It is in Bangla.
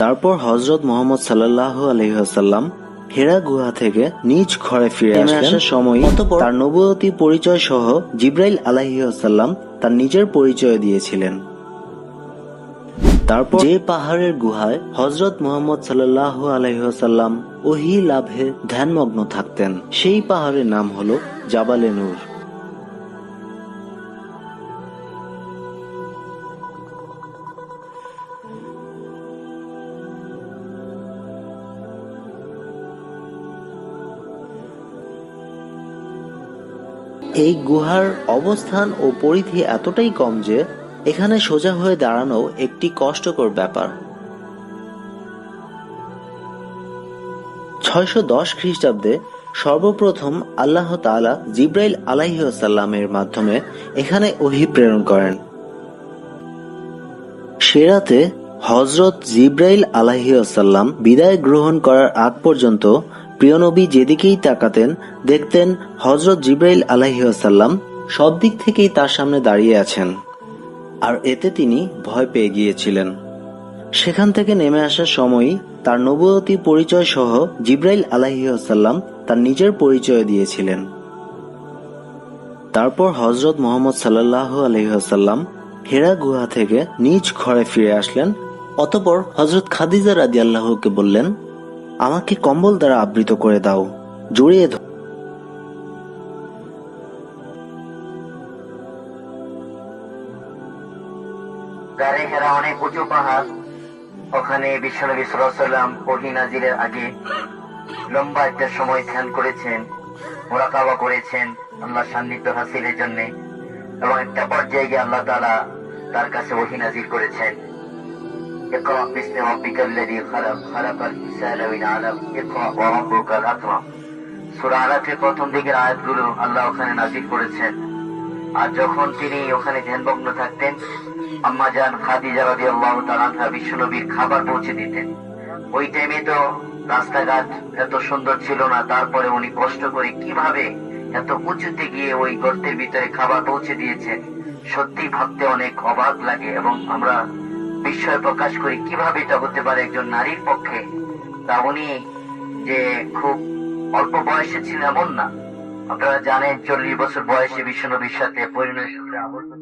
তারপর হজরত মোহাম্মদ সাল্লাহ আলহিহাসাল্লাম হেরা গুহা থেকে নিজ ঘরে ফিরে আসার সময় তার নবুয়তি পরিচয় সহ জিব্রাইল আলাহিহাসাল্লাম তার নিজের পরিচয় দিয়েছিলেন। তারপর যে পাহাড়ের গুহায় হজরত মোহাম্মদ সাল্লাহ আলহিহাসাল্লাম ওহি লাভে ধ্যানমগ্ন থাকতেন সেই পাহাড়ের নাম হলো জাবালে নূর। এই গুহার অবস্থান ও পরিধি এতটাই কম যে এখানে সোজা হয়ে দাঁড়ানো একটি কষ্টকর ব্যাপার। ছয়শো দশ খ্রিস্টাব্দে সর্বপ্রথম আল্লাহ তাআলা জিব্রাইল আলাইসাল্লামের মাধ্যমে এখানে ওহি প্রেরণ করেন। সেরাতে হজরত জিব্রাইল আলাহিসাল্লাম বিদায় গ্রহণ করার আগ পর্যন্ত প্রিয়নবী যেদিকেই তাকাতেন, দেখতেন হজরত জিব্রাইল আলাহিসাল্লাম সব দিক থেকেই তার সামনে দাঁড়িয়ে আছেন। আর এতে তিনি ভয় পেয়ে গিয়েছিলেন। সেখান থেকে নেমে আসার সময়ই তার নবুয়তি পরিচয় সহ জিব্রাইল আলাহিসাল্লাম তার নিজের পরিচয় দিয়েছিলেন। তারপর হজরত মোহাম্মদ সাল্লাহ আলহিহাসাল্লাম হেরা গুহা থেকে নিজ ঘরে ফিরে আসলেন। অতপর হজরত খাদিজা রাদি আল্লাহকে বললেন আমাকে কম্বল দ্বারা আবৃত করে দাও, জড়িয়ে ধ- গাড়ি ঘেরা অনেক উঁচু পাহাড়। ওখানে বিশ্বনবী সাল্লাম ওহি নাজিরের আগে লম্বা একটা সময় ধ্যান করেছেন, মোরাকাবা করেছেন আল্লাহ সান্নিধ্য হাসিলের জন্য। এবং একটা পর্যায়ে গিয়ে আল্লাহ তাআলা তার কাছে ওহি নাজির করেছেন। اقرأ باسم ربك الذي خلق خلق الإنسان من علق اقرأ وربك الأكرم সূরা আলাফের প্রথম দিকের আয়াতগুলো আল্লাহ ওখানে নাজির করেছেন আর যখন তিনি ওখানে ধ্যানমগ্ন থাকতেন আম্মা জান খাদিজা রাদিয়াল্লাহু তাআলা আনহা বিশ্বনবীর খাবার পৌঁছে দিতেন ওই টাইমে তো রাস্তাঘাট এত সুন্দর ছিল না তারপরে উনি কষ্ট করে কিভাবে এত উঁচুতে গিয়ে ওই গর্তের ভিতরে খাবার পৌঁছে দিয়েছেন সত্যি ভাবতে অনেক অবাক লাগে এবং আমরা বিস্ময় প্রকাশ করি, কীভাবে এটা হতে পারে একজন নারীর পক্ষে? তা উনি যে খুব অল্প বয়সে ছিলেন এমন না। আপনারা জানেন, চল্লিশ বছর বয়সে বিশ্বনবীর সাথে পরিণয় সূত্রে আবদ্ধ।